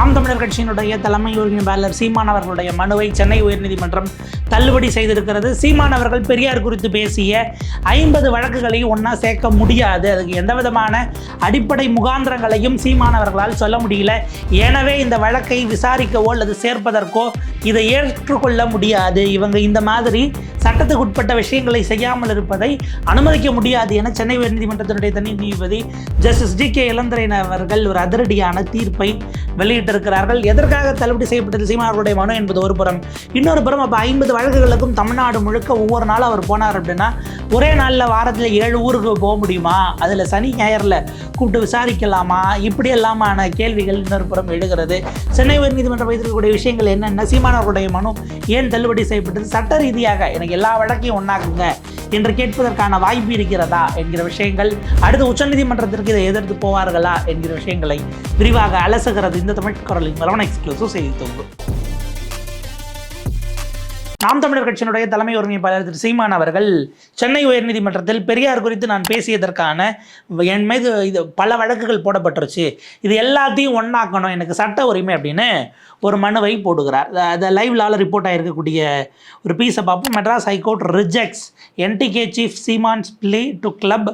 நாம் தமிழர் கட்சியினுடைய தலைமை ஒருங்கிணைப்பாளர் சீமான் அவர்களுடைய மனுவை சென்னை உயர்நீதிமன்றம் தள்ளுபடி செய்திருக்கிறது. சீமான் அவர்கள் பெரியார் குறித்து பேசிய ஐம்பது வழக்குகளையும் ஒன்றா சேர்க்க முடியாது. அதுக்கு எந்த விதமான அடிப்படை முகாந்திரங்களையும் சீமான் அவர்களால் சொல்ல முடியல. எனவே இந்த வழக்கை விசாரிக்கவோ அல்லது சேர்ப்பதற்கோ இதை ஏற்றுக்கொள்ள முடியாது. இவங்க இந்த மாதிரி சட்டத்துக்கு உட்பட்ட விஷயங்களை செய்யாமல் இருப்பதை அனுமதிக்க முடியாது என சென்னை உயர்நீதிமன்றத்தினுடைய தனி நீதிபதி ஜஸ்டிஸ் ஜி கே இளந்திரன் அவர்கள் ஒரு அதிரடியான தீர்ப்பை செய்யப்பட்டிருக்கிறார்கள் எதற்காக தள்ளுபடி செய்யப்பட்டது? சீமானவர்களுடைய மனு என்பது ஒரு புறம். இன்னொரு புறம் அப்போ ஐம்பது வழக்குகளுக்கும் தமிழ்நாடு முழுக்க ஒவ்வொரு நாளும் அவர் போனார் அப்படின்னா ஒரே நாளில் வாரத்தில் ஏழு ஊருக்கு போக முடியுமா? அதில் சனி ஞாயிறில் கூப்பிட்டு விசாரிக்கலாமா? இப்படி எல்லாமான கேள்விகள் இன்னொரு புறம் எழுகிறது. சென்னை உயர்நீதிமன்றம் வைத்திருக்கக்கூடிய விஷயங்கள் என்னென்ன? சீமானவர்களுடைய மனு ஏன் தள்ளுபடி செய்யப்பட்டது? சட்ட ரீதியாக எனக்கு எல்லா வழக்கையும் ஒன்றாக்குங்க என்று கேட்பதற்கான வாய்ப்பு இருக்கிறதா என்கிற விஷயங்கள். அடுத்து உச்சநீதிமன்றத்திற்கு இதை எதிர்த்து போவார்களா என்கிற விஷயங்களை விரிவாக அலசுகிறது இந்த தமிழ் குரலின் மலவன் எக்ஸ்க்ளூசிவ் செய்தி தொகுப்பு. நாம் தமிழர் கட்சியினுடைய தலைமை ஒருங்கிணைப்பாளர் திரு சீமான் அவர்கள் சென்னை உயர்நீதிமன்றத்தில் பெரியார் குறித்து நான் பேசியதற்கான என் மீது இது பல வழக்குகள் போடப்பட்டுருச்சு. இது எல்லாத்தையும் ஒன்றாக்கணும் எனக்கு சட்ட உரிமை அப்படின்னு ஒரு மனுவை போடுகிறார். அது லைவ்லால் ரிப்போர்ட் ஆகிருக்கக்கூடிய ஒரு பீஸை பார்ப்போம். Madras high court rejects NTK chief Seeman's plea to club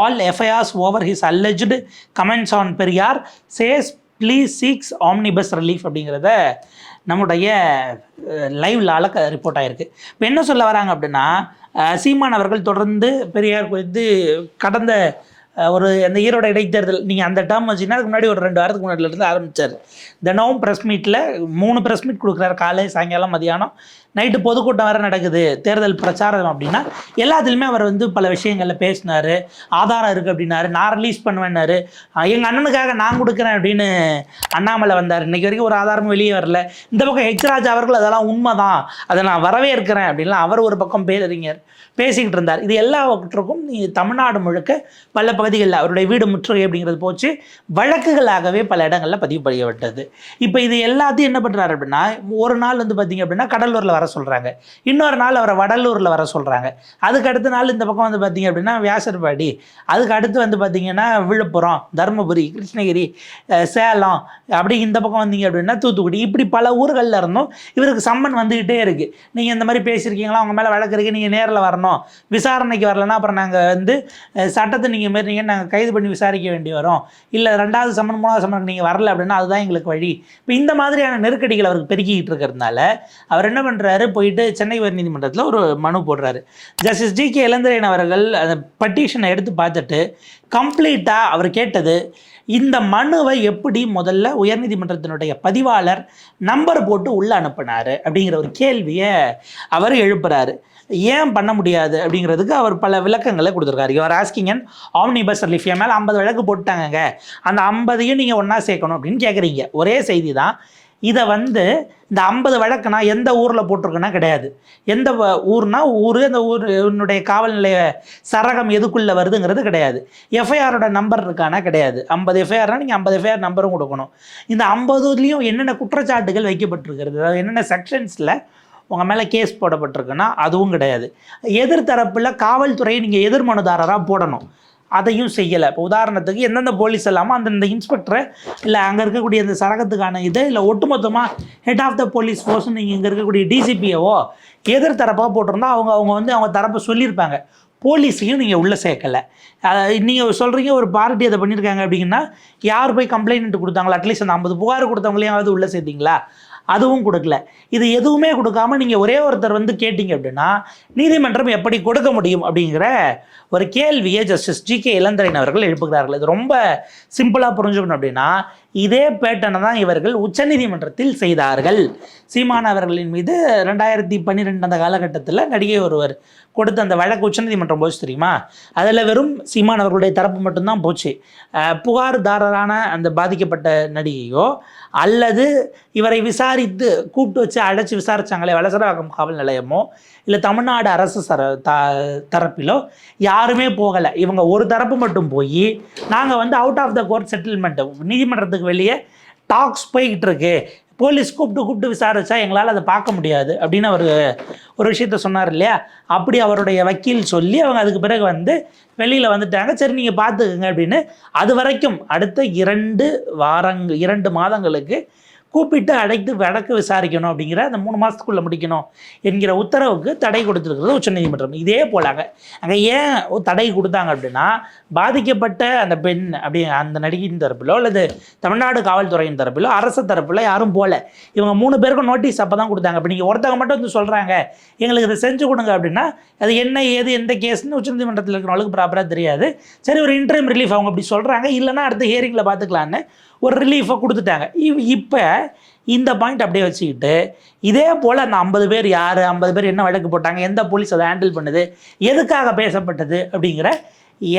all FIRs over his alleged comments on Periyar. Says plea seeks omnibus relief அப்படிங்கிறத நம்முடைய லைவ்லால க ரிப்போர்ட் ஆகிருக்கு இப்போ என்ன சொல்ல வராங்க அப்படின்னா சீமான் அவர்கள் தொடர்ந்து பெரியார் குறித்து கடந்த ஒரு அந்த ஈரோட இடைத்தேர்தல் நீங்கள் அந்த டேர்ம் வச்சிங்கன்னா அதுக்கு முன்னாடி ஒரு ரெண்டு வாரத்துக்கு முன்னாடில இருந்து ஆரம்பித்தார் தினமும் ப்ரெஸ் மீட்டில் மூணு ப்ரெஸ் மீட் கொடுக்குறாரு. காலை சாயங்காலம் மதியானம். நைட்டு பொதுக்கூட்டம் வேறு நடக்குது. தேர்தல் பிரச்சாரம் அப்படின்னா எல்லாத்துலேயுமே அவர் வந்து பல விஷயங்களில் பேசினார். ஆதாரம் இருக்குது அப்படின்னாரு. நான் ரிலீஸ் பண்ணுவேன்னாரு. எங்கள் அண்ணனுக்காக நான் கொடுக்குறேன் அப்படின்னு அண்ணாமலை வந்தார். இன்றைக்கி வரைக்கும் ஒரு ஆதாரமும் வெளியே வரல. இந்த பக்கம் ஹெச்ராஜ் அவர்கள் அதெல்லாம் உண்மை தான் அதை நான் வரவே இருக்கிறேன் அப்படின்லாம் அவர் ஒரு பக்கம் பேரறிஞர் பேசிக்கிட்டு இருந்தார். இது எல்லாவற்றுக்கும் தமிழ்நாடு முழுக்க பல அவதிகள் அவருடைய வீடு முற்றுகை அப்படிங்கிறது போச்சு. வழக்குகளாகவே பல இடங்களில் பதிவு செய்யப்பட்டது இப்போ இது எல்லாத்தையும் என்ன பண்ணுறாரு அப்படின்னா ஒரு நாள் வந்து பார்த்தீங்க அப்படின்னா கடலூரில் வர சொல்கிறாங்க இன்னொரு நாள் அவரை வடலூரில் வர சொல்கிறாங்க அதுக்கு அடுத்த நாள் இந்த பக்கம் வந்து பார்த்தீங்க அப்படின்னா வியாசர்பாடி. அதுக்கு அடுத்து வந்து பார்த்தீங்கன்னா விழுப்புரம் தருமபுரி கிருஷ்ணகிரி சேலம் அப்படி இந்த பக்கம் வந்தீங்க அப்படின்னா தூத்துக்குடி. இப்படி பல ஊர்களில் இருந்தும் இவருக்கு சம்மன் வந்துக்கிட்டே இருக்குது நீங்கள் இந்த மாதிரி பேசியிருக்கீங்களா? அவங்க மேலே வழக்கு இருக்குது நீங்கள் நேரில் வரணும். விசாரணைக்கு வரலன்னா அப்புறம் நாங்கள் வந்து சட்டத்தை நீங்கள் மீறினீங்க நாங்கள் கைது பண்ணி விசாரிக்க வேண்டி வரும். இல்லை ரெண்டாவது சம்மன் மூணாவது சம்மனுக்கு நீங்கள் வரல அப்படின்னா அதுதான் எங்களுக்கு வழி. இப்போ இந்த மாதிரியான நெருக்கடிகள் அவருக்கு பெருக்கிக்கிட்டு இருக்கிறதுனால அவர் என்ன பண்ணுறாரு போயிட்டு சென்னை உயர்நீதிமன்றத்தில் ஒரு மனு போடுறாரு. ஜஸ்டிஸ் ஜி கே இளந்திரையன் அவர்கள் அந்த பட்டிஷனை எடுத்து பார்த்துட்டு கம்ப்ளீட்டாக அவர் கேட்டது இந்த மனுவை எப்படி முதல்ல உயர்நீதிமன்றத்தினுடைய பதிவாளர் நம்பர் போட்டு உள்ளே அனுப்பினார்? அப்படிங்கிற ஒரு கேள்வியை அவர் எழுப்புறாரு. ஏன் பண்ண முடியாது அப்படிங்கிறதுக்கு அவர் பல விளக்கங்களை கொடுத்துருக்காரு. You're asking and omnibus relief என் மேலே ஐம்பது வழக்கு போட்டாங்கங்க அந்த ஐம்பதையும் நீங்கள் ஒன்றா சேர்க்கணும் அப்படின்னு கேட்குறீங்க ஒரே செய்தி தான் இதை வந்து இந்த ஐம்பது வழக்குனா எந்த ஊரில் போட்டிருக்குன்னா கிடையாது. எந்த வ- ஊர்னா ஊர் அந்த ஊரினுடைய காவல் நிலைய சரகம் எதுக்குள்ளே வருதுங்கிறது கிடையாது. எஃப்ஐஆரோட நம்பர் இருக்கானா கிடையாது. ஐம்பது எஃப்ஐஆர்னா நீங்கள் ஐம்பது எஃப்ஐஆர் நம்பரும் கொடுக்கணும். இந்த ஐம்பதுலேயும் என்னென்ன குற்றச்சாட்டுகள் வைக்கப்பட்டிருக்கிறது? அதாவது என்னென்ன செக்ஷன்ஸில் உங்கள் மேலே கேஸ் போடப்பட்டிருக்குன்னா அதுவும் கிடையாது. எதிர்த்தரப்பில் காவல்துறையை நீங்கள் எதிர் மனுதாரராக போடணும். அதையும் செய்யலை. இப்போ உதாரணத்துக்கு எந்தெந்த போலீஸ் இல்லாமல் அந்தந்த இன்ஸ்பெக்டரை இல்லை அங்கே இருக்கக்கூடிய அந்த சரகத்துக்கான இது இல்லை ஒட்டுமொத்தமாக head of the police force நீங்கள் இங்கே இருக்கக்கூடிய டிசிபிஓ எதிர் தரப்பாக போட்டிருந்தா அவங்க அவங்க வந்து அவங்க தரப்பை சொல்லியிருப்பாங்க. போலீஸையும் நீங்கள் உள்ளே சேர்க்கலை. நீங்கள் சொல்கிறீங்க ஒரு பார்ட்டி அதை பண்ணியிருக்காங்க அப்படிங்கன்னா யார் போய் கம்ப்ளைண்ட் கொடுத்தாங்களா அட்லீஸ்ட் அந்த ஐம்பது புகார் கொடுத்தவங்களையாவது உள்ளே சேர்த்தீங்களா? அதுவும் கொடுக்கல. இது எதுவுமே கொடுக்காம நீங்கள் ஒரே ஒருத்தர் வந்து கேட்டிங்க அப்படின்னா நீதிமன்றம் எப்படி கொடுக்க முடியும் அப்படிங்கிற ஒரு கேள்வியை ஜஸ்டிஸ் ஜி கே இளந்திரையன் அவர்கள் எழுப்புகிறார்கள். இது ரொம்ப சிம்பிளாக புரிஞ்சுக்கணும் அப்படின்னா இதே பேட்டனை தான் இவர்கள் உச்சநீதிமன்றத்தில் செய்தார்கள். சீமான் அவர்களின் மீது ரெண்டாயிரத்தி பன்னிரெண்டு அந்த காலகட்டத்தில் நடிகை ஒருவர் கொடுத்த அந்த வழக்கு உச்சநீதிமன்றம் போச்சு தெரியுமா? அதில் வெறும் சீமான் அவர்களுடைய தரப்பு மட்டும்தான் போச்சு. புகார்தாரரான அந்த பாதிக்கப்பட்ட நடிகையோ அல்லது இவரை விசாரித்து கூப்பிட்டு வச்சு அழைச்சி விசாரிச்சாங்களே வலசரவாக்கம் காவல் நிலையமோ இல்லை தமிழ்நாடு அரசு சர த தரப்பிலோ யாருமே போகலை. இவங்க ஒரு தரப்பு மட்டும் போய் நாங்கள் வந்து out of the court settlement நீதிமன்றத்துக்கு வெளியே டாக்ஸ் போய்கிட்டு இருக்கு. போலீஸ் கூப்பிட்டு கூப்பிட்டு விசாரிச்சா எங்களால் அதை பார்க்க முடியாது அப்படின்னு அவர் ஒரு விஷயத்த சொன்னார் இல்லையா? அப்படி அவருடைய வக்கீல் சொல்லி அவங்க அதுக்கு பிறகு வந்து வெளியில் வந்துட்டாங்க. சரி நீங்கள் பார்த்துக்குங்க அப்படின்னு. அது வரைக்கும் அடுத்த இரண்டு வாரங் இரண்டு மாதங்களுக்கு கூப்பிட்டு அடைத்து வழக்கு விசாரிக்கணும் அப்படிங்கிற அந்த மூணு மாதத்துக்குள்ளே முடிக்கணும் என்கிற உத்தரவுக்கு தடை கொடுத்துருக்கிறது உச்சநீதிமன்றம் இதே போலாங்க. அங்கே ஏன் தடை கொடுத்தாங்க அப்படின்னா பாதிக்கப்பட்ட அந்த பெண் அப்படி அந்த நடிகையின் தரப்பிலோ அல்லது தமிழ்நாடு காவல்துறையின் தரப்பிலோ அரசு தரப்பிலோ யாரும் போகல இவங்க மூணு பேருக்கும் நோட்டீஸ் அப்போ தான் கொடுத்தாங்க. இப்போ நீங்கள் ஒருத்தவங்க மட்டும் வந்து சொல்கிறாங்க எங்களுக்கு இதை செஞ்சு கொடுங்க அப்படின்னா அது என்ன ஏது எந்த கேஸ்னு உச்சநீதிமன்றத்தில் இருக்கிறவங்களுக்கு ப்ராப்பராக தெரியாது. சரி ஒரு இன்டர்ம் ரிலீஃப் அவங்க அப்படி சொல்கிறாங்க இல்லைனா அடுத்த ஹியரிங்கில் பார்த்துக்கலான்னு ஒரு ரிலீஃபை கொடுத்துட்டாங்க. இவ் இப்போ இந்த பாயிண்ட் அப்படியே வச்சுக்கிட்டு இதே போல் அந்த ஐம்பது பேர் யார்? ஐம்பது பேர் என்ன வழக்கு போட்டாங்க? எந்த போலீஸ் அதை ஹேண்டில் பண்ணுது? எதுக்காக பேசப்பட்டது? அப்படிங்கிற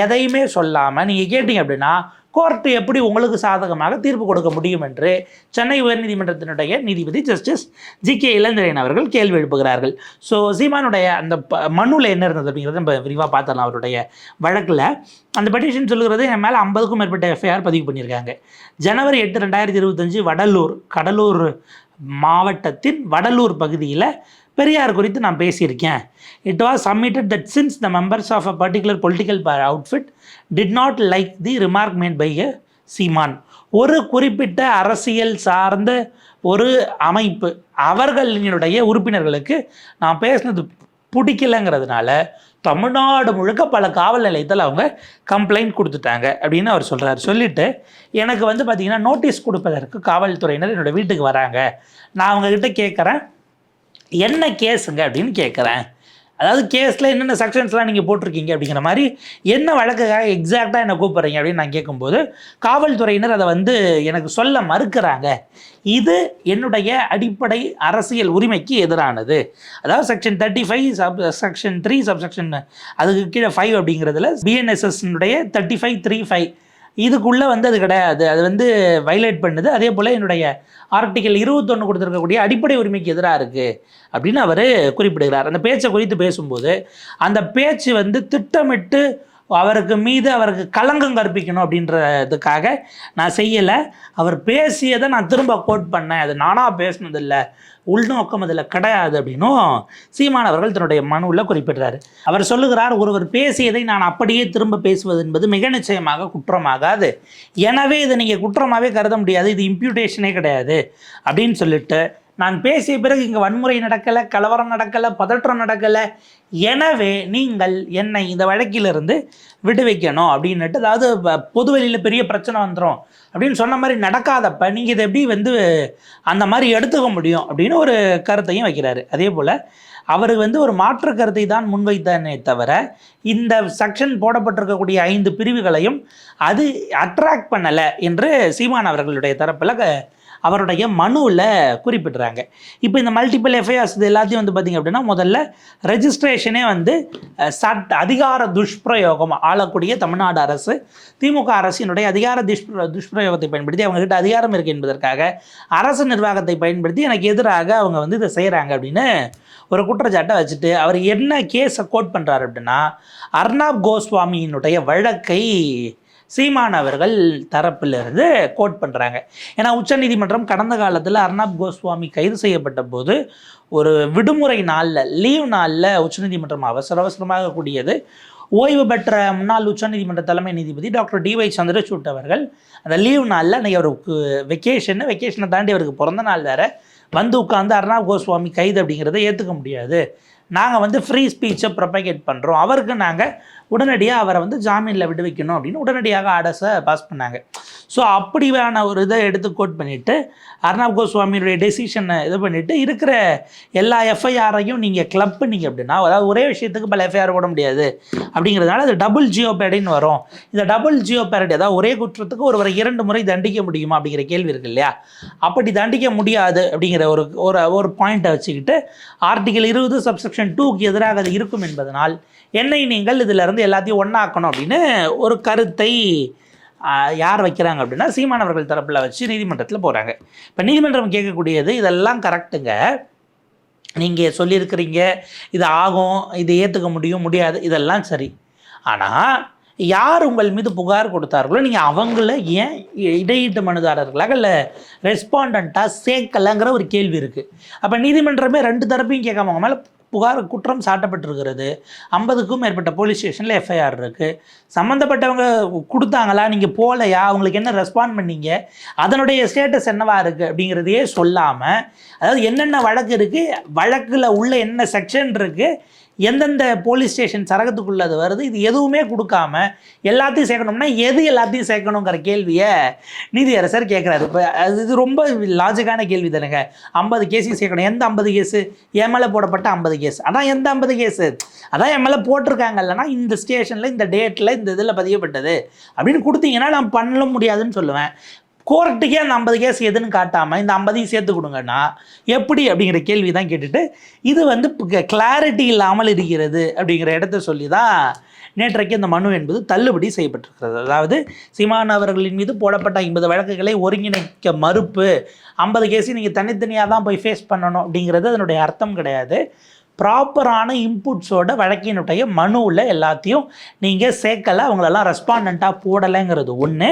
எதையுமே சொல்லாமல் நீங்கள் கேட்டிங்க அப்படின்னா கோர்ட்டு எப்படி உங்களுக்கு சாதகமாக தீர்ப்பு கொடுக்க முடியும் என்று சென்னை உயர்நீதிமன்றத்தினுடைய நீதிபதி ஜஸ்டிஸ் ஜி கே இளந்திரையன் அவர்கள் கேள்வி எழுப்புகிறார்கள். ஸோ சீமானுடைய அந்த ப மனுவில் என்ன இருந்தது அப்படிங்கிறத நம்ம விரிவாக பார்த்தலாம் அவருடைய வழக்கில். அந்த பெட்டிஷன் சொல்கிறது என் மேலே ஐம்பதுக்கும் மேற்பட்ட எஃப்ஐஆர் பதிவு பண்ணியிருக்காங்க. ஜனவரி எட்டு ரெண்டாயிரத்தி இருபத்தஞ்சு வடலூர் கடலூர் மாவட்டத்தின் வடலூர் பகுதியில் பெரியார் குறித்து நான் பேசியிருக்கேன். It was submitted that since the members of a particular political outfit did not like the remark made by a Seeman ஒரு குறிப்பிட்ட அரசியல் சார்ந்த ஒரு அமைப்பு அவர்களினுடைய உறுப்பினர்களுக்கு நான் பேசினது பிடிக்கலங்கிறதுனால தமிழ்நாடு முழுக்க பல காவல் நிலையத்தில் அவங்க கம்ப்ளைண்ட் கொடுத்துட்டாங்க அப்படின்னு அவர் சொல்கிறார் சொல்லிவிட்டு எனக்கு வந்து பார்த்திங்கன்னா நோட்டீஸ் கொடுப்பதற்கு காவல்துறையினர் என்னோடய வீட்டுக்கு வராங்க. நான் அவங்கக்கிட்ட கேட்குறேன். என்ன கேஸுங்க அப்படின்னு கேட்குறேன் அதாவது கேஸில் என்னென்ன செக்ஷன்ஸ்லாம் நீங்கள் போட்டிருக்கீங்க அப்படிங்கிற மாதிரி என்ன வழக்குக்காக எக்ஸாக்டாக என்னை கூப்பிட்றீங்க அப்படின்னு நான் கேட்கும்போது காவல்துறையினர் அதை வந்து எனக்கு சொல்ல மறுக்கிறாங்க. இது என்னுடைய அடிப்படை அரசியல் உரிமைக்கு எதிரானது. அதாவது section thirty five sub section three sub section அதுக்கு கீழே ஃபைவ் அப்படிங்கிறதுல பிஎன்எஸ்எஸ்னுடைய தேர்ட்டி ஃபைவ் த்ரீ ஃபைவ் இதுக்குள்ளே வந்து அது கிடையாது. அது வந்து வைலேட் பண்ணுது. அதே போல் என்னுடைய ஆர்டிக்கல் இருபத்தொன்று கொடுத்துருக்கக்கூடிய அடிப்படை உரிமைக்கு எதிராக இருக்குது அப்படின்னு அவர் குறிப்பிடுகிறார். அந்த பேச்சை குறித்து பேசும்போது அந்த பேச்சு வந்து திட்டமிட்டு அவருக்கு மீது அவருக்கு களங்கம் கற்பிக்கணும் அப்படின்றதுக்காக நான் செய்யலை. அவர் பேசியதை நான் திரும்ப கோட் பண்ணேன். அது நானாக பேசினதில்லை. உள்நோக்கம் அதில் கிடையாது அப்படின்னும் சீமான் அவர்கள் தன்னுடைய மனுவில் குறிப்பிடுறாரு. அவர் சொல்லுகிறார் ஒருவர் பேசியதை நான் அப்படியே திரும்ப பேசுவது என்பது மிக நிச்சயமாக குற்றமாகாது. எனவே இதை நீங்கள் குற்றமாகவே கருத முடியாது. இது இம்ப்யூட்டேஷனே கிடையாது. அப்படின்னு சொல்லிட்டு நான் பேசிய பிறகு இங்கே வன்முறை நடக்கலை கலவரம் நடக்கலை பதற்றம் நடக்கலை. எனவே நீங்கள் என்னை இந்த வழக்கிலிருந்து விடுவிக்கணும் அப்படின்னுட்டு அதாவது பொதுவெளியில் பெரிய பிரச்சனை வந்துடும் அப்படின்னு சொன்ன மாதிரி நடக்காதப்ப நீங்கள் இதை எப்படி வந்து அந்த மாதிரி எடுத்துக்க முடியும் அப்படின்னு ஒரு கருத்தையும் வைக்கிறாரு. அதே போல் அவர் வந்து ஒரு மாற்று கருத்தை தான் முன்வைத்தானே தவிர இந்த செக்ஷன் போடப்பட்டிருக்கக்கூடிய ஐந்து பிரிவுகளையும் அது அட்ராக்ட் பண்ணலை என்று சீமான் அவர்களுடைய தரப்பில் அவருடைய மனுவில் குறிப்பிடுறாங்க. இப்போ இந்த மல்டிபிள் எஃப்ஐஆர்ஸ் இது எல்லாத்தையும் வந்து பார்த்திங்க அப்படின்னா முதல்ல ரெஜிஸ்ட்ரேஷனே வந்து சட் அதிகார துஷ்பிரயோகம் ஆளக்கூடிய தமிழ்நாடு அரசு திமுக அரசினுடைய அதிகார துஷ்பிர துஷ்பிரயோகத்தை பயன்படுத்தி அவங்ககிட்ட அதிகாரம் இருக்குது என்பதற்காக அரசு நிர்வாகத்தை பயன்படுத்தி எனக்கு எதிராக அவங்க வந்து இதை செய்கிறாங்க அப்படின்னு ஒரு குற்றச்சாட்டை வச்சுட்டு அவர் என்ன கேஸை கோட் பண்ணுறாரு அப்படின்னா அர்னாப் கோஸ்வாமியினுடைய வழக்கை சீமான் அவர்கள் தரப்பிலிருந்து கோட் பண்ணுறாங்க ஏன்னா உச்சநீதிமன்றம் கடந்த காலத்தில் அர்ணாப் கோஸ்வாமி கைது செய்யப்பட்ட போது ஒரு விடுமுறை நாளில் லீவ் நாளில் உச்சநீதிமன்றம் அவசர அவசரமாக கூடியது. ஓய்வு பெற்ற முன்னாள் உச்சநீதிமன்ற தலைமை நீதிபதி டாக்டர் டிஒய் சந்திரசூட் அவர்கள் அந்த லீவ் நாளில் அன்றைக்கி அவருக்கு வெக்கேஷன் வெக்கேஷனை தாண்டி அவருக்கு பிறந்த நாள் வேறு. வந்து உட்காந்து அர்ணாப் கோஸ்வாமி கைது அப்படிங்கிறத ஏற்றுக்க முடியாது. நாங்கள் வந்து ஃப்ரீ ஸ்பீச்சை ப்ரொபகேட் பண்ணுறோம் அவருக்கு நாங்கள் உடனடியாக அவரை வந்து ஜாமீனில் விடுவிக்கணும் அப்படின்னு உடனடியாக ஆர்டர்ஸை பாஸ் பண்ணாங்க. ஸோ அப்படியான ஒரு இதை எடுத்து கோட் பண்ணிவிட்டு அர்ணாப் கோஸ்வாமியுடைய டெசிஷனை இது பண்ணிவிட்டு இருக்கிற எல்லா எஃப்ஐஆரையும் நீங்கள் கிளப் பண்ணிங்க அப்படின்னா அதாவது ஒரே விஷயத்துக்கு பல எஃப்ஐஆர் போட முடியாது. அப்படிங்கிறதுனால அது டபுள் ஜியோ பேடின்னு வரும். இந்த டபுள் ஜியோ பேரடி அதாவது ஒரே குற்றத்துக்கு ஒருவரை இரண்டு முறை தண்டிக்க முடியுமா அப்படிங்கிற கேள்வி இருக்கு இல்லையா? அப்படி தண்டிக்க முடியாது அப்படிங்கிற ஒரு ஒரு ஒரு பாயிண்ட்டை வச்சுக்கிட்டு ஆர்டிகல் இருபது சப்செக்ஷன் டூக்கு எதிராக அது இருக்கும் என்பதனால் என்னை நீங்கள் இதிலிருந்து எல்லாத்தையும் ஒன்றாக்கணும் அப்படின்னு ஒரு கருத்தை யார் வைக்கிறாங்க அப்படின்னா சீமானவர்கள் தரப்பில் வச்சு நீதிமன்றத்தில் போகிறாங்க இப்போ நீதிமன்றம் கேட்கக்கூடியது இதெல்லாம் கரெக்டுங்க நீங்கள் சொல்லியிருக்கிறீங்க இது ஆகும் இது ஏற்றுக்க முடியும் முடியாது இதெல்லாம் சரி. ஆனால் யார் உங்கள் மீது புகார் கொடுத்தார்களோ நீங்கள் அவங்கள ஏன் இடையீட்டு மனுதாரர்களாக இல்லை ரெஸ்பாண்டண்ட்டாக சேர்க்கலைங்கிற ஒரு கேள்வி இருக்குது அப்போ நீதிமன்றமே ரெண்டு தரப்பையும் கேட்காம அவங்க மேலே புகார் குற்றம் சாட்டப்பட்டிருக்கிறது. ஐம்பதுக்கும் மேற்பட்ட போலீஸ் ஸ்டேஷனில் எஃப்ஐஆர் இருக்குது சம்மந்தப்பட்டவங்க கொடுத்தாங்களா? நீங்கள் போகலையா அவங்களுக்கு என்ன ரெஸ்பாண்ட் பண்ணீங்க? அதனுடைய ஸ்டேட்டஸ் என்னவா இருக்குது அப்படிங்கிறதையே சொல்லாமல் அதாவது என்னென்ன வழக்கு இருக்குது வழக்கில் உள்ள என்ன செக்ஷன் இருக்குது எந்தெந்த போலீஸ் ஸ்டேஷன் சரகத்துக்குள்ளே அது வருது இது எதுவுமே கொடுக்காம எல்லாத்தையும் சேர்க்கணும்னா எது எல்லாத்தையும் சேர்க்கணுங்கிற கேள்வியை நீதியரசர் கேட்குறாரு இப்போ அது இது ரொம்ப லாஜிக்கான கேள்வி தானுங்க. ஐம்பது கேஸையும் சேர்க்கணும். எந்த ஐம்பது கேஸு என் மேலே போடப்பட்ட ஐம்பது கேஸ் அதான் எந்த ஐம்பது கேஸு அதான் என் மேலே போட்டிருக்காங்க. இல்லைனா இந்த ஸ்டேஷனில் இந்த டேட்டில் இந்த இதில் பதியப்பட்டது. அப்படின்னு கொடுத்தீங்கன்னா நான் பண்ண முடியாதுன்னு சொல்லுவேன். கோர்ட்டுக்கே அந்த ஐம்பது கேஸ் எதுன்னு காட்டாமல் இந்த ஐம்பதையும் சேர்த்து கொடுங்கன்னா எப்படி அப்படிங்கிற கேள்வி தான் கேட்டுட்டு இது வந்து கிளாரிட்டி இல்லாமல் இருக்கிறது அப்படிங்கிற இடத்த சொல்லி தான் நேற்றைக்கு இந்த மனு என்பது தள்ளுபடி செய்யப்பட்டிருக்கிறது. அதாவது சீமான் அவர்களின் மீது போடப்பட்ட ஐம்பது வழக்குகளை ஒருங்கிணைக்க மறுப்பு ஐம்பது கேஸையும் நீங்கள் தனித்தனியாக தான் போய் ஃபேஸ் பண்ணணும் அப்படிங்கிறது அதனுடைய அர்த்தம் கிடையாது. ப்ராப்பரான இன்புட்ஸோட வழக்கினுடைய மனுவில் எல்லாத்தையும் நீங்கள் சேர்க்கலை அவங்களெல்லாம் ரெஸ்பாண்டண்ட்டாக போடலைங்கிறது ஒன்று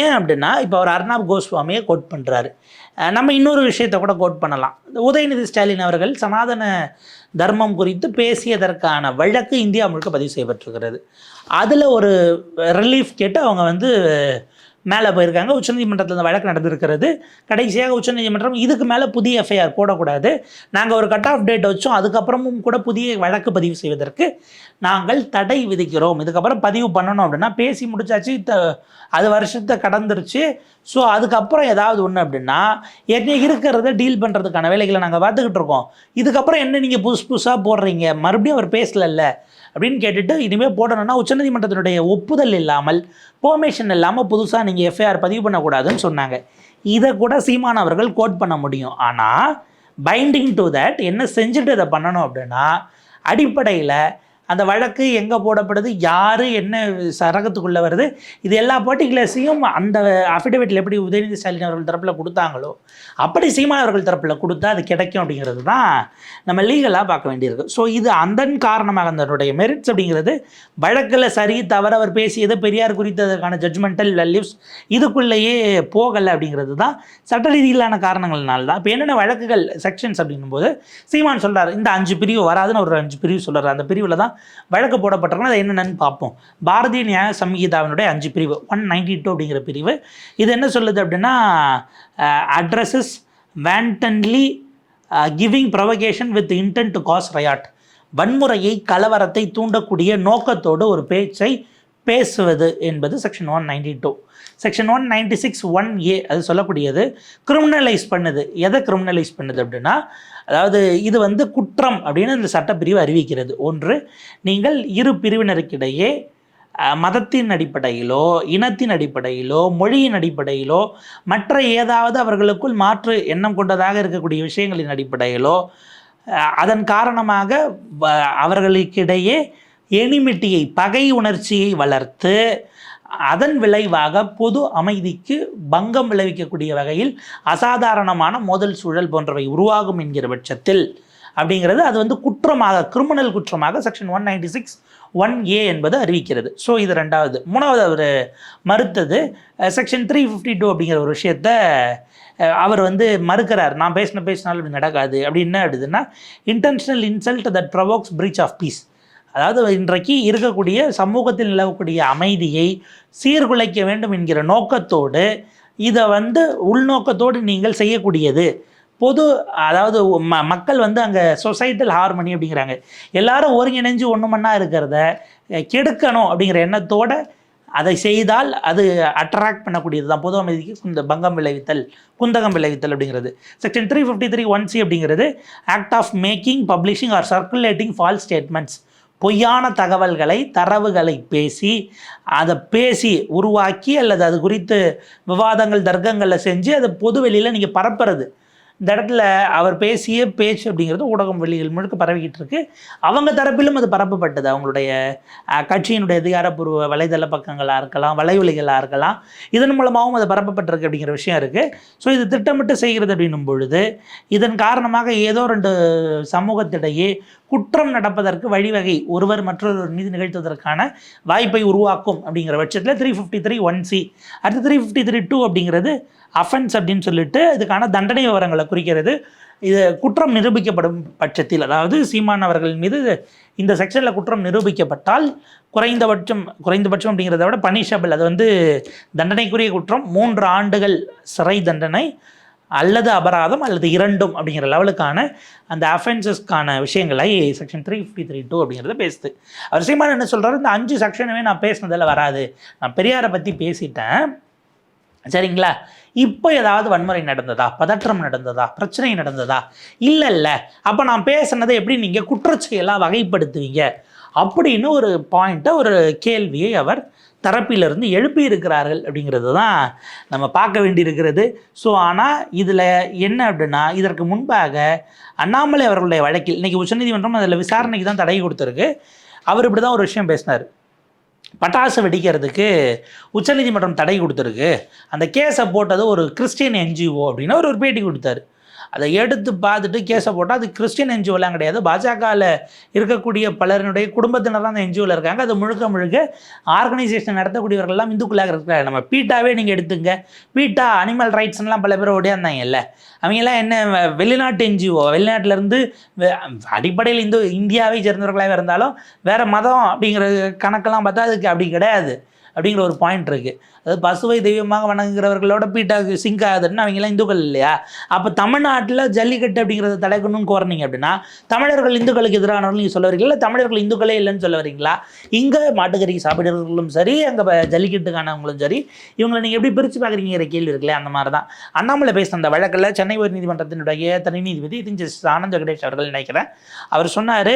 ஏன் அப்படின்னா இப்போ அவர் அர்ணாப் கோஸ்வாமியை கோட் பண்ணுறாரு நம்ம இன்னொரு விஷயத்தை கூட கோட் பண்ணலாம். உதயநிதி ஸ்டாலின் அவர்கள் சனாதன தர்மம் குறித்து பேசியதற்கான வழக்கு இந்தியா முழுக்க பதிவு செய்யப்பட்டிருக்கிறது. அதில் ஒரு ரிலீஃப் கேட்டு அவங்க வந்து மேலே போயிருக்காங்க. உச்சநீதிமன்றத்தில் இந்த வழக்கு நடந்திருக்கிறது. கடைசியாக உச்சநீதிமன்றம் இதுக்கு மேலே புதிய எஃப்ஐஆர் போடக்கூடாது. நாங்கள் ஒரு கட் ஆஃப் டேட் வச்சோம். அதுக்கப்புறமும் கூட புதிய வழக்கு பதிவு செய்வதற்கு நாங்கள் தடை விதிக்கிறோம். இதுக்கப்புறம் பதிவு பண்ணணும் அப்படின்னா பேசி முடிச்சாச்சு. த அது வருஷத்தை கடந்துருச்சு. ஸோ அதுக்கப்புறம் ஏதாவது ஒன்று அப்படின்னா ஏற்கனவே இருக்கிறத டீல் பண்ணுறதுக்கான வேலைகளை நாங்கள் பார்த்துக்கிட்டு இருக்கோம். இதுக்கப்புறம் என்ன நீங்கள் புதுசு புதுசாக போடுறீங்க? மறுபடியும் அவர் பேசலல்ல. அப்படின்னு கேட்டுட்டு இனிமேல் போடணும்னா உச்சநீதிமன்றத்தினுடைய ஒப்புதல் இல்லாமல் பெர்மிஷன் இல்லாமல் புதுசாக நீங்கள் எஃப்ஐஆர் பதிவு பண்ணக்கூடாதுன்னு சொன்னாங்க. இதை கூட சீமான் அவர்கள் கோட் பண்ண முடியும். ஆனால் பைண்டிங் டு தட் என்ன செஞ்சுட்டு இதை பண்ணணும் அப்படின்னா அடிப்படையில் அந்த வழக்கு எங்கே போடப்படுது? யார் என்ன சரகத்துக்குள்ளே வருது? இது எல்லா பர்டிகுலர்ஸையும் அந்த அஃபிடவிட்டில் எப்படி உதயநிதி ஸ்டாலின் அவர்கள் தரப்பில் கொடுத்தாங்களோ அப்படி சீமான் அவர்கள் தரப்பில் கொடுத்தா அது கிடைக்கும் அப்படிங்கிறது தான் நம்ம லீகலாக பார்க்க வேண்டியிருக்கு. ஸோ இது அந்தன் காரணமாக அதனுடைய மெரிட்ஸ் அப்படிங்கிறது வழக்கில் சரி தவறு அவர் பேசியது பெரியார் குறித்ததற்கான ஜட்ஜ்மெண்டல் வேல்யூஸ் இதுக்குள்ளேயே போகலை அப்படிங்கிறது தான் சட்ட ரீதியிலான காரணங்கள்னால தான். இப்போ என்னென்ன வழக்குகள் செக்ஷன்ஸ் அப்படின்னும் போது சீமான் சொல்கிறார் இந்த அஞ்சு பிரிவு வராதுன்னு ஒரு அஞ்சு பிரிவு சொல்கிறார் அந்த பிரிவில் தான் வழக்கு போடப்பட்டிருக்கோம் அது என்னென்னு பார்ப்போம். பாரதிய நியாய சம்ஹிதாவினுடைய அஞ்சு பிரிவு ஒன் நைன்டி டூ அப்படிங்கிற பிரிவு. இது என்ன சொல்லுது அப்படின்னா addresses wantonly giving provocation with intent to cause riot வன்முறையை கலவரத்தை தூண்டக்கூடிய நோக்கத்தோடு ஒரு பேச்சை பேசுவது என்பது section one ninety two section one ninety six one A அது சொல்லக்கூடியது கிரிமினலைஸ் பண்ணுது. எதை கிரிமினலைஸ் பண்ணுது அப்படின்னா அதாவது இது வந்து குற்றம் அப்படின்னு இந்த சட்டப்பிரிவு அறிவிக்கிறது. ஒன்று நீங்கள் இரு பிரிவினருக்கிடையே மதத்தின் அடிப்படையிலோ இனத்தின் அடிப்படையிலோ மொழியின் அடிப்படையிலோ மற்ற ஏதாவது அவர்களுக்குள் மாற்று எண்ணம் கொண்டதாக இருக்கக்கூடிய விஷயங்களின் அடிப்படையிலோ அதன் காரணமாக அவர்களுக்கிடையே எனிமிட்டியை பகை உணர்ச்சியை வளர்த்து அதன் விளைவாக பொது அமைதிக்கு பங்கம் விளைவிக்கக்கூடிய வகையில் அசாதாரணமான மோதல் சூழல் போன்றவை உருவாகும் என்கிற பட்சத்தில் அப்படிங்கிறது அது வந்து குற்றமாக கிரிமினல் குற்றமாக section one ninety six one A என்பது அறிவிக்கிறது. ஸோ இது ரெண்டாவது. மூணாவது அவர் மறுத்தது. செக்ஷன் த்ரீ ஃபிஃப்டி டூ அப்படிங்கிற ஒரு விஷயத்த அவர் வந்து மறுக்கிறார். நான் பேசின பேசினாலும் இப்படி நடக்காது. அப்படி என்ன ஆடுதுன்னா intentional insult that provokes breach of peace அதாவது இன்றைக்கு இருக்கக்கூடிய சமூகத்தில் நிலவக்கூடிய அமைதியை சீர்குலைக்க வேண்டும் என்கிற நோக்கத்தோடு இதை வந்து உள்நோக்கத்தோடு நீங்கள் செய்யக்கூடியது. பொது அதாவது ம மக்கள் வந்து அங்கே சொசைட்டல் ஹார்மனி அப்படிங்கிறாங்க. எல்லாரும் ஒருங்கிணைஞ்சு ஒன்று மண்ணாக இருக்கிறத கெடுக்கணும் அப்படிங்கிற எண்ணத்தோடு அதை செய்தால் அது அட்ராக்ட் பண்ணக்கூடியது தான் பொது அமைதிக்கு குந்த பங்கம் விளைவித்தல் குந்தகம் விளைவித்தல் அப்படிங்கிறது. Section three fifty three one C அப்படிங்கிறது act of making publishing or circulating false statements பொய்யான தகவல்களை தரவுகளை பேசி அதை பேசி உருவாக்கி அல்லது அது குறித்து விவாதங்கள் தர்க்கங்களை செஞ்சு அதை பொது வெளியில் நீங்கள் பரப்புறது. இந்த இடத்துல அவர் பேசிய பேச்சு அப்படிங்கிறது ஊடகம் வெளியில் முழுக்க பரவிக்கிட்டு இருக்கு. அவங்க தரப்பிலும் அது பரப்பப்பட்டது. அவங்களுடைய கட்சியினுடைய அதிகாரப்பூர்வ வலைதள பக்கங்களாக இருக்கலாம் வலைவலிகளாக இருக்கலாம் இதன் மூலமாகவும் அது பரப்பப்பட்டிருக்கு அப்படிங்கிற விஷயம் இருக்குது ஸோ இது திட்டமிட்டு செய்கிறது அப்படின்னும் பொழுது இதன் காரணமாக ஏதோ ரெண்டு சமூகத்திடையே குற்றம் நடப்பதற்கு வழிவகை ஒருவர் மற்றொரு மீது நிகழ்த்துவதற்கான வாய்ப்பை உருவாக்கும் அப்படிங்கிற பட்சத்தில் three fifty three one C அடுத்து த்ரீ ஃபிஃப்டி த்ரீ டூ அப்படிங்கிறது அஃபென்ஸ் அப்படின்னு சொல்லிட்டு இதுக்கான தண்டனை விவரங்களை குறிக்கிறது. இது குற்றம் நிரூபிக்கப்படும் பட்சத்தில் அதாவது சீமான் அவர்கள் மீது இந்த செக்ஷனில் குற்றம் நிரூபிக்கப்பட்டால் குறைந்தபட்சம் குறைந்தபட்சம் அப்படிங்கிறத விட பனிஷபிள் அது வந்து தண்டனைக்குரிய குற்றம் மூன்று ஆண்டுகள் சிறை தண்டனை அல்லது அபராதம் அல்லது இரண்டும் அப்படிங்கிற லெவலுக்கான அந்த அஃபென்சஸ்க்கான விஷயங்களை section three fifty three two அப்படிங்கிறத பேசுது. அவர் சீமான் என்ன சொல்கிறாரு இந்த அஞ்சு செக்ஷனுமே நான் பேசினதில் வராது. நான் பெரியாரை பற்றி பேசிட்டேன். சரிங்களா? இப்போ ஏதாவது வன்முறை நடந்ததா? பதற்றம் நடந்ததா? பிரச்சனை நடந்ததா? இல்லை இல்லை. அப்போ நான் பேசுனதை எப்படி நீங்கள் குற்றச்செயலாக வகைப்படுத்துவீங்க? அப்படின்னு ஒரு பாயிண்ட்டை ஒரு கேள்வியை அவர் தரப்பிலிருந்து எழுப்பியிருக்கிறார்கள் அப்படிங்கிறது தான் நம்ம பார்க்க வேண்டியிருக்கிறது. ஸோ ஆனால் இதில் என்ன அப்படின்னா இதற்கு முன்பாக அண்ணாமலை அவர்களுடைய வழக்கில் இன்றைக்கி உச்சநீதிமன்றம் அதில் விசாரணைக்கு தான் தடை கொடுத்துருக்கு. அவர் இப்படி தான் ஒரு விஷயம் பேசினார். பட்டாசு வெடிக்கிறதுக்கு உச்சநீதிமன்றம் தடை கொடுத்துருக்கு. அந்த கேஸை போட்டது ஒரு கிறிஸ்டியன் என்ஜிஓ அப்படின்னு ஒரு பேட்டி கொடுத்தாரு. அதை எடுத்து பார்த்துட்டு கேஸை போட்டால் அது கிறிஸ்டியன் என்ஜிஓலாம் கிடையாது. பாஜகவில் இருக்கக்கூடிய பலரினுடைய குடும்பத்தினர் தான் அந்த என்ஜிஓவில் இருக்காங்க. அது முழுக்க முழுக்க ஆர்கனைசேஷன் நடத்தக்கூடியவர்கள்லாம் இந்துக்குள்ளாக இருக்கிறாங்க. நம்ம பீட்டாவே நீங்கள் எடுத்துங்க. பீட்டா அனிமல் ரைட்ஸ்லாம் பல பேர் ஓடியாந்தாங்க இல்லை அவங்கெல்லாம் என்ன வெளிநாட்டு என்ஜிஓ வெளிநாட்டிலேருந்து அடிப்படையில் இந்து இந்தியாவை சேர்ந்தவர்களாக இருந்தாலும் வேறு மதம் அப்படிங்கிற கணக்கெல்லாம் பார்த்தா அதுக்கு அப்படி கிடையாது. அப்படிங்கிற ஒரு பாயிண்ட் இருக்குது அதாவது பசுவை தெய்வமாக வணங்குகிறவர்களோட பீட்டாக்கு சிங்க் ஆகுதுன்னு அவங்கெல்லாம் இந்துக்கள் இல்லையா? அப்போ தமிழ்நாட்டில் ஜல்லிக்கட்டு அப்படிங்கிறத தடைக்கணும்னு கோரினீங்க அப்படின்னா தமிழர்கள் இந்துக்களுக்கு எதிரானவர்கள் நீங்கள் சொல்ல வரீங்களா இல்லை தமிழர்கள் இந்துக்களே இல்லைன்னு சொல்ல வரீங்களா? இங்கே மாட்டுக்கறி சாப்பிடுறவர்களும் சரி அங்கே ஜல்லிக்கட்டுக்கானவங்களும் சரி இவங்களை நீங்கள் எப்படி பிரித்து பார்க்குறீங்கிற கேள்வி இருக்குல்ல அந்த மாதிரி தான் அண்ணாமலை பேசின அந்த வழக்கில் சென்னை உயர்நீதிமன்றத்தினுடைய தனி நீதிபதி இது ஜஸ்டிஸ் ஆனந்த் வெங்கடேஷ் அவர்கள் நினைக்கிறேன். அவர் சொன்னார்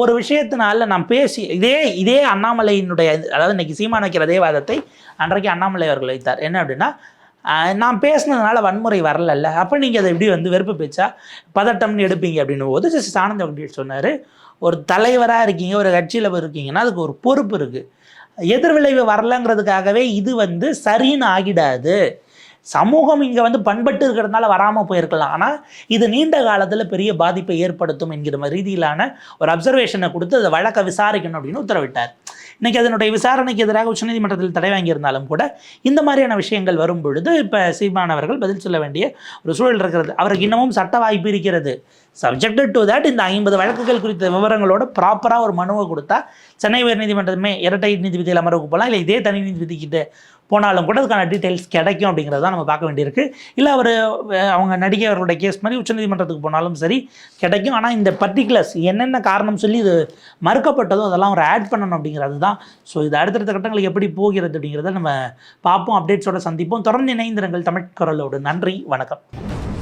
ஒரு விஷயத்தினால நான் பேசி இதே இதே அண்ணாமலையினுடைய அதாவது இன்னைக்கு சீமான் வைக்கிற அதே வாதத்தை அன்றைக்கு அண்ணாமலை அவர்கள் வைத்தார். என்ன அப்படின்னா நான் பேசுனதுனால வன்முறை வரலல்ல. அப்போ நீங்கள் அதை எப்படி வந்து வெறுப்பு பேச்சா பதட்டம்னு எடுப்பீங்க அப்படின்னும் போது ஜஸ்ட் ஆனந்த் அப்படி சொன்னார் ஒரு தலைவராக இருக்கீங்க ஒரு கட்சியில் இருக்கீங்கன்னா அதுக்கு ஒரு பொறுப்பு இருக்குது எதிர்விளைவு வரலங்கிறதுக்காகவே இது வந்து சரின்னு ஆகிடாது. சமூகம் இங்கே வந்து பண்பட்டு இருக்கிறதுனால வராமல் போயிருக்கலாம். ஆனால் இது நீண்ட காலத்தில் பெரிய பாதிப்பை ஏற்படுத்தும் என்கிற ரீதியிலான ஒரு அப்சர்வேஷனை கொடுத்து அதை வழக்கை விசாரிக்கணும் அப்படின்னு உத்தரவிட்டார். இன்னைக்கு அதனுடைய விசாரணைக்கு எதிராக உச்சநீதிமன்றத்தில் தடை வாங்கியிருந்தாலும் கூட இந்த மாதிரியான விஷயங்கள் வரும் பொழுது இப்போ சீமானவர்கள் பதில் சொல்ல வேண்டிய ஒரு சூழல் இருக்கிறது. அவருக்கு இன்னமும் சட்ட வாய்ப்பு இருக்கிறது. சப்ஜெக்டட் டு தட் இந்த ஐம்பது வழக்குகள் குறித்த விவரங்களோட ப்ராப்பராக ஒரு மனுவை கொடுத்தா சென்னை உயர்நீதிமன்றமே இரட்டை நீதிபதியில் அமர்வுக்கு போகலாம் இல்லை இதே தனி நீதிபதிக்கிட்ட போனாலும் கூட அதுக்கான டீட்டெயில்ஸ் கிடைக்கும் அப்படிங்கிறத தான் நம்ம பார்க்க வேண்டியிருக்கு. இல்லை அவர் அவங்க நடிகை அவர்களுடைய கேஸ் மாதிரி உச்சநீதிமன்றத்துக்கு போனாலும் சரி கிடைக்கும். ஆனால் இந்த பர்டிகுலர்ஸ் என்னென்ன காரணம் சொல்லி இது மறுக்கப்பட்டதோ அதெல்லாம் அவர் ஆட் பண்ணணும் அப்படிங்கிறது தான். ஸோ இது அடுத்தடுத்த கட்டங்களுக்கு எப்படி போகிறது அப்படிங்கிறத நம்ம பார்ப்போம் அப்டேட்ஸோட சந்திப்போம். தொடர்ந்து இணைந்திருங்கள் தமிழ் குரலோடு. நன்றி வணக்கம்.